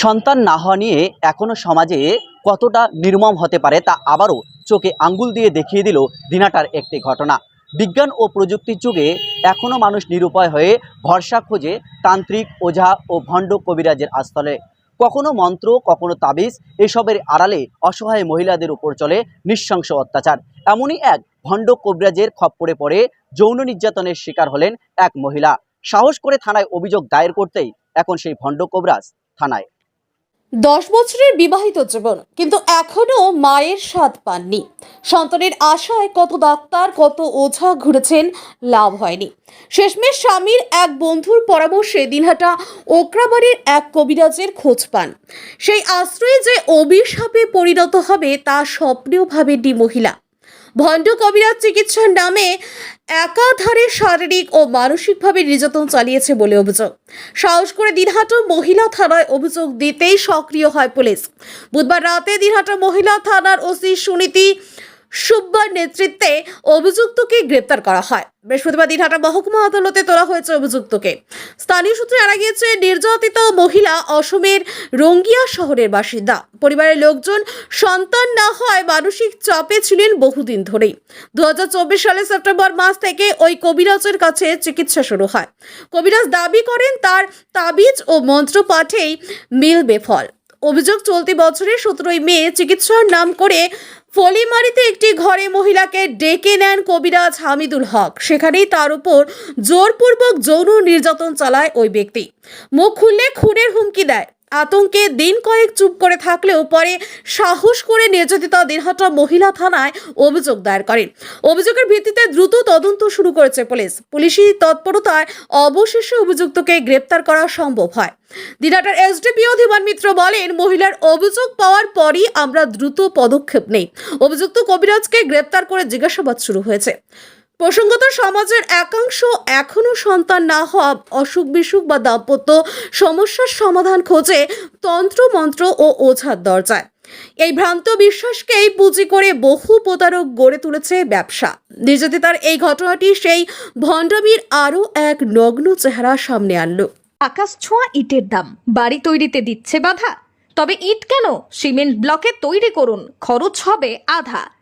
সন্তান না হওয়া নিয়ে এখনও সমাজে কতটা নির্মম হতে পারে তা আবারও চোখে আঙ্গুল দিয়ে দেখিয়ে দিল দিনাটার একটি ঘটনা। বিজ্ঞান ও প্রযুক্তির যুগে এখনও মানুষ নিরুপায় হয়ে ভরসা খোঁজে তান্ত্রিক, ওঝা ও ভণ্ড কবিরাজের আস্থলে। কখনো মন্ত্র, কখনো তাবিজ, এসবের আড়ালে অসহায় মহিলাদের উপর চলে নৃশংস অত্যাচার। এমনই এক ভণ্ড কবিরাজের খপ্পরে পড়ে যৌন নির্যাতনের শিকার হলেন এক মহিলা। সাহস করে থানায় অভিযোগ দায়ের করতেই এখন সেই ভণ্ড কবিরাজ থানায়। দশ বছরের বিবাহিত জীবন, কিন্তু এখনও মায়ের স্বাদ পাননি। সন্তানের আশায় কত ডাক্তার, কত ওঝা ঘুরেছেন, লাভ হয়নি। শেষমেশ স্বামীর এক বন্ধুর পরামর্শে দিনহাটা ওকরাবাড়ির এক কবিরাজের খোঁজ পান। সেই আশ্রয়ে যে অভিশাপে পরিণত হবে তা স্বপ্নেও ভাবেননি মহিলা। ভণ্ড কবিরাজ চিকিৎসার নামে একাধারে শারীরিক ও মানসিকভাবে নির্যাতন চালিয়েছে বলে অভিযোগ। সাহস করে দিনহাটা মহিলা থানায় অভিযোগ দিতেই সক্রিয় হয় পুলিশ। বুধবার রাতে দিনহাটা মহিলা থানার ওসি সুনীতি সুব্বার নেতৃত্বে অভিযুক্তকে গ্রেপ্তার করা হয়। বৃহস্পতিবার দিনহাটা মহকুমা আদালতে তোলা হয়েছে অভিযুক্তকে। স্থানীয় সূত্রে জানা গিয়েছে, নির্যাতিত মহিলা অসমের রঙ্গিয়া শহরের বাসিন্দা। পরিবারের লোকজন সন্তান না হয় মানসিক চাপে ছিলেন বহুদিন ধরেই। দু সালের সেপ্টেম্বর মাস থেকে ওই কবিরাজের কাছে চিকিৎসা শুরু হয়। কবিরাজ দাবি করেন, তার তাবিজ ও মন্ত্র পাঠেই মিলবে ফল। অভিযোগ চলতি বছরের সতেরোই মে চিকিৎসার নাম করে ফলিমারিতে একটি ঘরে মহিলাকে ডেকে নেন কবিরাজ হামিদুল হক। সেখানেই তার উপর জোরপূর্বক যৌন নির্যাতন চালায় ওই ব্যক্তি। মুখ খুললে খুনের হুমকি দেয়। আতঙ্কে দিন কয়েক চুপ করে থাকলেও পরে সাহস করে নির্যাতিতা দিনহাটা মহিলা থানায় অভিযোগ দায়ের করেন। অভিযোগের ভিত্তিতে দ্রুত তদন্ত শুরু করেছে পুলিশ। পুলিশি তৎপরতায় অবশেষে অভিযুক্তকে গ্রেপ্তার করা সম্ভব হয়। দিনহাটার এসডিপিও ধীমান মিত্র বলেন, মহিলার অভিযোগ পাওয়ার পরই আমরা দ্রুত পদক্ষেপ নেই। অভিযুক্ত কবিরাজকে গ্রেপ্তার করে জিজ্ঞাসাবাদ শুরু হয়েছে। প্রসঙ্গত, সমাজের একাংশ এখনও সন্তান না হওয়া অসুখ বিসুখ বা দাম্পত্য সমস্যার সমাধান খোঁজে তন্ত্রমন্ত্র ও ওঝার দরজায়। এই ভ্রান্ত বিশ্বাসকেই পুঁজি করে বহু প্রতারক গড়ে তুলেছে ব্যবসা। নির্যাতিতার এই ঘটনাটি সেই ভণ্ডামির আরও এক নগ্ন চেহারা সামনে আনলো। আকাশ ছোঁয়া ইটের দাম। বাড়ি তৈরিতে দিচ্ছে বাধা। তবে ইট কেন? সিমেন্ট ব্লকে তৈরি করুন। খরচ হবে আধা।